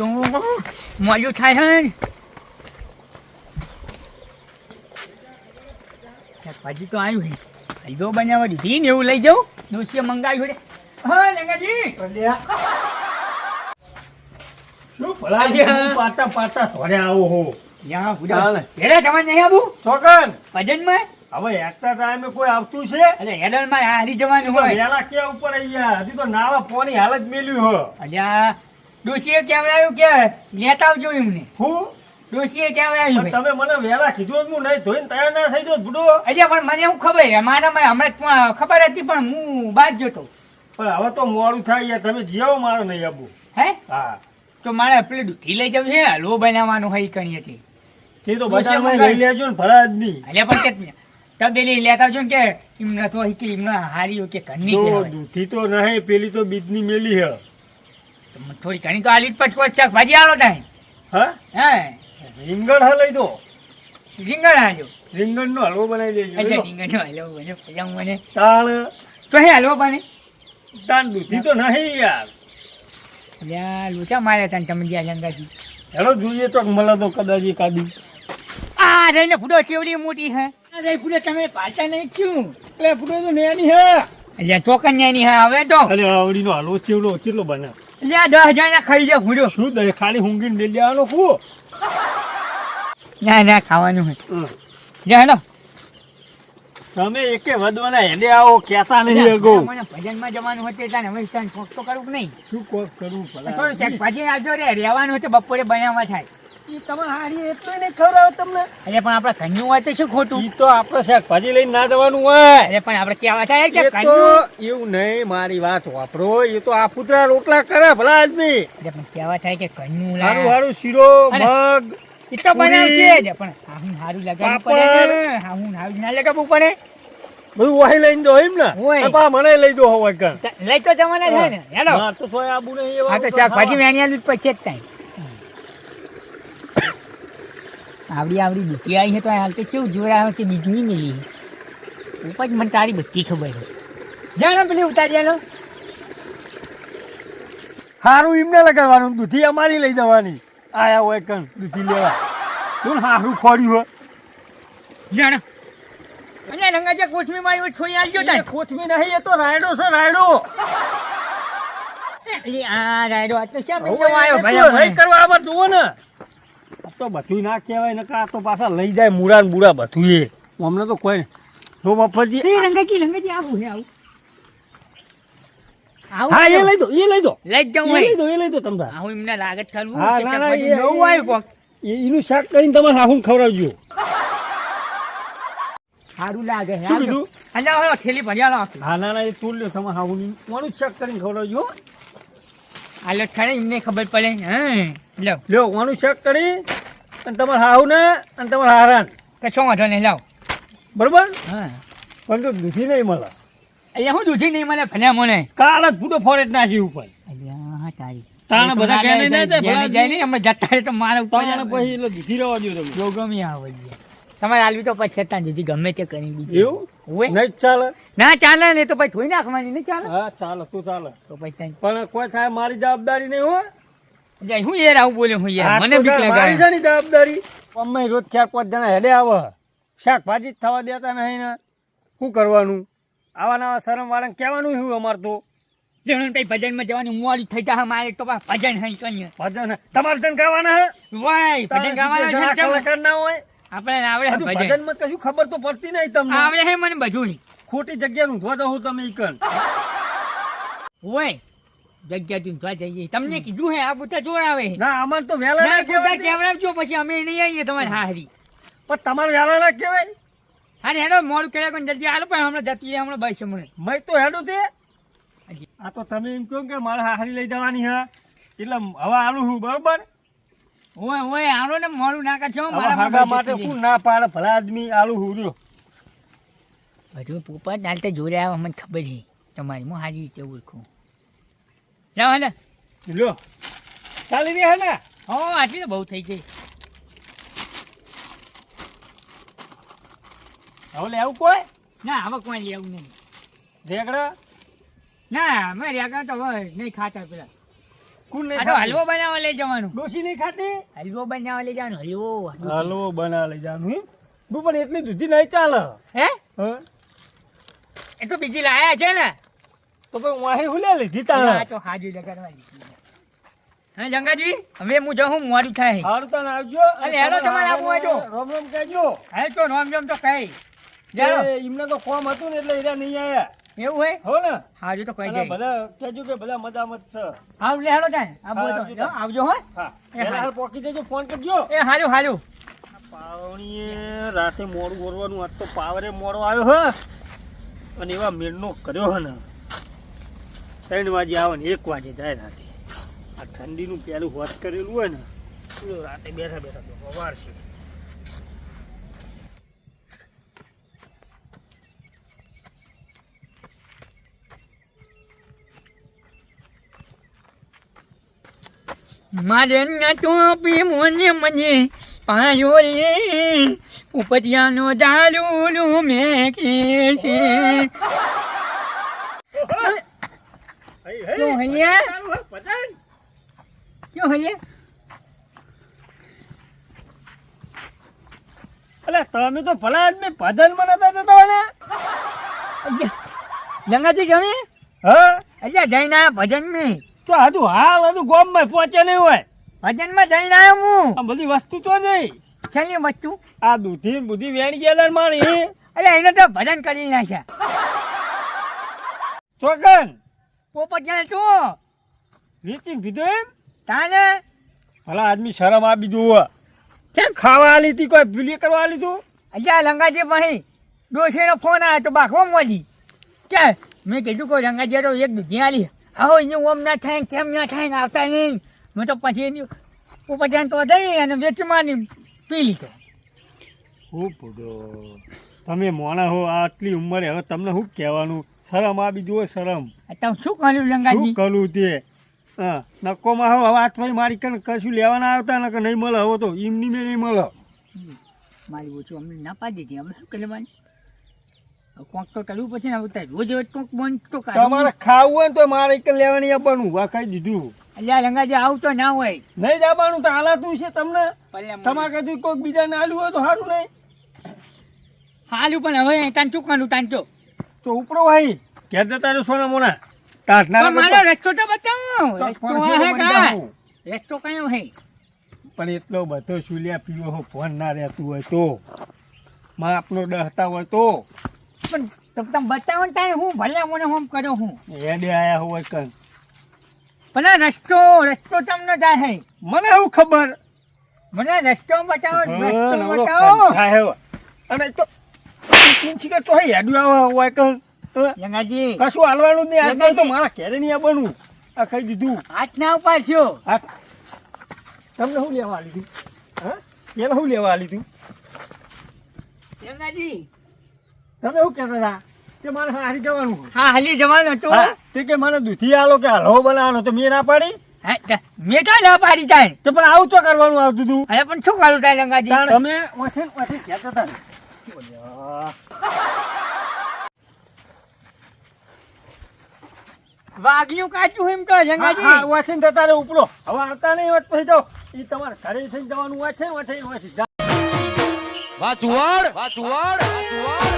તો મળ્યું થાય ને. શાકભાજી તો આવ્યું હે. હલવો બનાવવા દીધી ને એવું લઈ જાઉં. દોસ્તીએ મંગાવ્યું છે હા લંગાજી. શું ભલાજી હું પાટા પાટા થોડે આવો હો. યા. બુડા હેડે તમારે નહીં આવું? ચોકન. ભજનમાં? હવે એકતા ટાઈમે કોઈ આવતું છે? અરે હેડનમાં હારી જવાનું હોય. વેલા કે ઉપર અહીંયા હજી તો નાવા પોની હાલત મેલ્યું હો. અલ્યા ડોશીએ કેવડાવ્યું કે લેતા આવજો એમને. હું? ડોશીએ કેવડાવ્યું તમે મને વેલા કીધું જ હું નહીં ધોઈને તૈયાર ના થઈ જાઉં બુડો. અલ્યા પણ મને એવું ખબર છે મારામાં હમણાં ખબર હતી પણ હું બહાર જતો. પણ હવે તો મોડું થાય યાર તમે જીવો મારો નહીં આબુ. હે? હા. તો મારે પેલી દૂધી લઈ જવું છે હલવો બનાવવાનો હોય કણી હતી તે તો બજારમાં. લઈ લેજો ને ભલા આદમી. એટલે પણ તબેલી લેતા આવજો ને કે એમને તો કે એમને હારી કે ઘરની. દૂધી તો નહીં પેલી તો બીજની મેલી હે. થોડી ઘણી તો આલી પછી પછી શાકભાજી આલો તાય હા? હા? રીંગણ હા લઈ દો. રીંગણ આજો રીંગણ નો હલવો બનાવી દેજો અચ્છા રીંગણ રીંગણનો હલવો બને પછી મને તાળ તો હે હલવો બને? તાન દૂધી તો નહીં યાર. અલ્યા લોચા માર્યા તાન ને તમે ગયા જંગાજી હેલો જોઈએ તો મળે તો કદાચ એકાદી. આ રહીને ફૂડો કેવડી મોટી હે? આ રહી ફૂડો તમે પાછા નહીં છું એટલે ફૂટો તો નેની હે. એટલે ચોકન્યાની હા હવે તો. અરે આવડીનો હલવો ચેવડો ચેટલો બને? આ દસ હજાર ના ખાઈ જાય ફૂડો શું દે ખાલી હુંગીને લઈ લેવાનો કુ ના ના ખાવાનું હોય. જા હેલો. તમે એકે વધવાના હેડે આવો કેતા નહીં અગો મને ભજનમાં જવાનું હતું એટલે હવે ત્યાં શોખ તો કરવું કે નહીં? શું કોક કરવું થોડું ચેક શાકભાજી આવજો રે રહેવાનું હોય તો બપોરે બનાવવા થાય. ઈ તમારે એટલું નહીં ખવડાવે તમને? એટલે પણ આપણે ઘરનું હોય તો શું ખોટું? ઈ તો આપણે શાકભાજી લઈને ના જવાનું હોય. એટલે પણ આપણે કહેવા થાય કે તો એવું નહીં મારી વાત વાપરો. એ તો આ પુતરા રોટલા કરે ભલા આદમી. એટલે પણ કહેવા થાય કે ઘરનું લા. હારું હારું શીરો મગ એ તો બનાવશે જ પણ હાહું હારું લગાવવું પડે ને. હાહું હારું ના લગાવવું પડે. બધું વાહી લઈને જો એમ ને. પા મને લઈ દો કણ લઈ તો જવાના છે ને. હેલો. માર તો સોય આબુ નહીં હા તો શાકભાજી વેણિયાનું જ પછી જ થાય. આવડી આવડી બુટી આવી છે તો હાલ તો કેવું જોડા કે બીજની મિલી ઉપર જ મને તારી બધી ખબર છે જાણે પેલી ઉતારી આલો હારું એમને લગાડવાનું દૂધી અમારી લઈ જવાની. આયા હોય કણ દૂધી લેવા. કોણ સારું ખોડ્યું હોય જાણે. અને રંગાજા કોથમી માં એવું છોડી આવી ગયો તાન કોથમી નહીં એ તો રાયડો છે રાયડો. આ રાયડો આ તો શા હવે આવ્યો મને. કરવા આમાં જુઓ ને. તો બધું ના કહેવાય ને કા તો પાછા લઈ જાય મૂળા ને બુરા બધું એ અમને તો કોઈ નો મફતજી એ રંગાજી રંગાજી આવું હે આવું. આવું હા એ લઈ દો એ લઈ દો. લઈ જાઉં લઈ દો એ લઈ દો તમે તાર. એમને લાગત ખાલું હા, ના, ના, એ- નવું આવ્યું કોક. એનું શાક કરીને તમારે હાહુન ખવડાવજો. સારું લાગે શું કીધું? અને હવે થેલી ભર્યા લો હા ના ના એ તું લ્યો તમારે હાહુન. કોનું શાક કરીને ખવડાવજો? ઠરે એમને ખબર પડે હા. લો લ્યો કોનું શાક કરી? અને તમારે હાવ ને અને તમારે હારાન. કશો વાંધો નહીં જાઓ બરોબર? હા. પણ તો દૂધી નહીં મળે. અહીંયા હું દૂધી નહીં મળે ભલે મને કાળ જ ફૂટો ફોરેટ નાસી ઉપર. હા, તારી. તાણે બધા જાય, નહીં જાય, જાય, નહીં, અમે જતા રહે તો મારે તાણે પછી એટલે દૂધી રહેવા દો તમે. જો ગમે આવે તમારે આલવી તો પછી ત્યાં દીધી ગમે તે કરી બીજી. એવું? હોય નહીં ચાલે? ના ચાલે ને તો પછી ધોઈ નાખવાની નહીં ચાલે? હા ચાલે તું ચાલે. તો પછી પણ કોઈ થાય મારી જવાબદારી નહીં હો. જાય, હું યાર આવું બોલ્યો હું યાર. મને બીક લાગે મારી છે ને જવાબદારી? અમે રોજ ચાર પાંચ જણા હેડે આવે. શાકભાજી જ થવા દેતા નહીં ને. શું કરવાનું? આવા નવા શરમ વાળા કહેવાનું શું અમારે તો? જણન ભાઈ ભજનમાં જવાની મોડી થઈ જા મારે તો ભજન હઈ કઈ ભજન તમારે તને ગાવાના હે? વાય ભજન ગાવાના છે ને ચાલો. ના હોય? આપણે આવડે ભજનમાં કશું ખબર તો પડતી નહીં તમને. આવડે હે મને બધું ખોટી જગ્યા નું ધોતા હું તમે ઈકન હોય જગ્યા તું જોવા જઈએ. તમને કીધું હે આ બધા જોર આવે ના અમાર તો વેલા ના ના કહેવાય કેવડાવજો પછી અમે નહીં આવીએ તમારે. હારી પણ તમારે વેલા ના કહેવાય? હા હેડો મોડું કર્યા કોઈ જલ્દી પણ હમણાં જતી હમણાં બસ હમણાં. મેં તો હેડું તે. આ તો તમે એમ કહો કે મારે હારી લઈ જવાની હે. એટલે હવે આલું હું બરોબર? ઓય ઓય આલો ને મોડું ના કરશો મારા હાગા માટે હું ના પાડે ભલા આદમી આલુ હુર્યો બધું પોપા ચાલતે જોડે આવે મને ખબર છે. તમારી હું હાજી રીતે ઓળખું. જાઓ હેને. લો. ચાલી રહી હેને? હો આટલી બહુ થઈ ગઈ. હવે લેવું કોઈ? ના હવે કોઈ લેવું નહીં. રેગડા? ના અમે રેગડા તો હવે નહીં ખાતા પેલા? હલવો બનાવવા લઈ જવાનું. ડોશી નહીં ખાતી? હલવો બનાવવા લઈ જવાનું હલવો હલવો. બના લઈ જવાનું? પણ એટલી દૂધી નહીં ચાલે. હે? હા? એ તો બીજી લાયા છે ને. તો પછી વાહી હુલે લીધી આ તાણે. તો હાજી લગાડવા હા જંગાજી હવે હું જાઉં મોડું થાય. હારું તાને આવજો. અને હેડો તમારે આવવું આવજો રોમ રામ કહેજો. હે તો રોમ રોમ તો કઈ જાઓ. એ એમને તો કોમ હતું ને એટલે એરા નહીં આયા. એવું હોય હો ને? હાજુ તો કહી જાય બધા કહેજો કે બધા મજામાં મત છે. હા લે આ બોલ આવજો તો આવજો હો. હા. એ હાલ. પોકી દેજો ફોન કરજો. એ હાજુ હાજુ પાવણીએ રાતે મોડું ગોરવાનું આજ તો પાવરે મોડો આવ્યો હે. અને એવા મેળનો કર્યો હે ને. ત્રણ વાગે આવે ને એક વાગે જાય રાતે. આ ઠંડીનું પેલું હોત કરેલું હોય ને રાતે બેઠા બેઠા તો વવાર છે. મારે ટોપી મોને મને પાયો રે. ઉપતિયાનો દારૂ મેકે છે હઈ, શું હઈ. હૈયા? ક્યો હૈયે અલે તમે તો ભલા આદમી પદન બનાતા જતા ને? જંગાજી ગમે હા? અલ્યા જઈને આયા ભજનમાં તો હજુ હાલ હજુ ગોમમાં પહોંચે નહીં હોય. ભજનમાં જઈને આવ્યો હું. આ બધી વસ્તુ તો નહીં. છેલ્લી વસ્તુ? આ દૂધી બુધી વેણી ગયેલા ને માણી. અલ્યા એને તો ભજન કરી નાખ્યા. ચોકન. પોપટ જાણે તો વેચીને પીધું એમ? તાને? ભલા આદમી શરમ આપી દીધું કેમ ખાવા આલી તી કોઈ ભીલી કરવા આલી તું? અલ્યા લંગાજી પછી ડોશીનો ફોન આવ્યો તો બાખવા મોજી કે મેં કીધું કોઈ રંગાજી તો એક દૂધી આલી. આવો એનું ઓમ ના થાય કેમ ના થાય આવતા નહીં. મેં તો પછી એની ઉપર જાણ તો જઈ અને વેચવાની પી લીધો. હું પૂડો તમે મોણા હો આટલી ઉંમરે હવે તમને શું કહેવાનું? શરમ આ બીજું શરમ. આ તમે શું કર્યું લંગાજી? શું કરું તે? હા નક્કોમાં હવે હાથમાં મારી કને કશું લેવાના આવતા ને કે નહીં મળે હવે તો એમની મેં નહીં મળે. મારી ઓછું અમને ના પાડી દીધી. અમે શું કરવાની? કોક તો કરવું પછી ને હવે રોજ રોજ કોક બંધ તો તમારે ખાવું હોય તો મારે એક લેવાની આપવાનું વાખાઈ દીધું. અલ્યા લંગાજી આવું તો ના હોય. નહીં દાબાનું તો હાલાતું છે તમને. તમારે કદી કોઈક બીજાને આલ્યું હોય તો સારું નહીં. હાલું પણ હવે શું કરવું તાન તો ઉપરો ભાઈ ઘેર જતા રહ્યો સોના મોના. પણ મારો રસ્તો તો બતાવો રસ્તો હે કા રસ્તો કયો હે? પણ એટલો બધો સુલિયા પીવો હો ફોન ના રહેતું હોય તો. માપનો ડહતા હોય તો. પણ તમ તમે બતાવો ને તારે હું ભલે મને હોમ કર્યો હું. એડે આયા હોય કન પણ રસ્તો રસ્તો તમને જાય હે? મને શું ખબર? મને રસ્તો બતાવો રસ્તો બતાવો. અને તો પિંચી કે તો હેડું આવે હોય કે હા, જંગાજી કશું હાલવાનું નહીં આજકાલ તો મારા ઘેરે નહીં આવવાનું. આ ખાઈ દીધું. હાથ ના ઉપાડશો. આ તમને શું લેવા આલી તું હા? એને શું લેવા આલી તું જંગાજી તમે શું કહેતા હતા? કે મારે હારી જવાનું હા હાલી જવાનું તો તે કે મને દૂધી આલો કે હલવો બનાવવાનો તો મેં ના પાડી? મેં તો ના પાડી તાણ. તો પણ આવું તો કરવાનું આવતું હતું. અરે પણ શું કરું ગંગાજી તાણ. તમે ઓછે ને કહેતા. ઓલ્યા. વાગ્યું કાચું એમ તો હા, જંગાજી હા, વાંચે ને જતા રહો હવે આવતા નહીં વાત પછી તો. ઈ તમારે ઘરે થઈને જવાનું વાંચે વાંચે વાંચે વાચુવાડ વાચુવાડ વાચુવાડ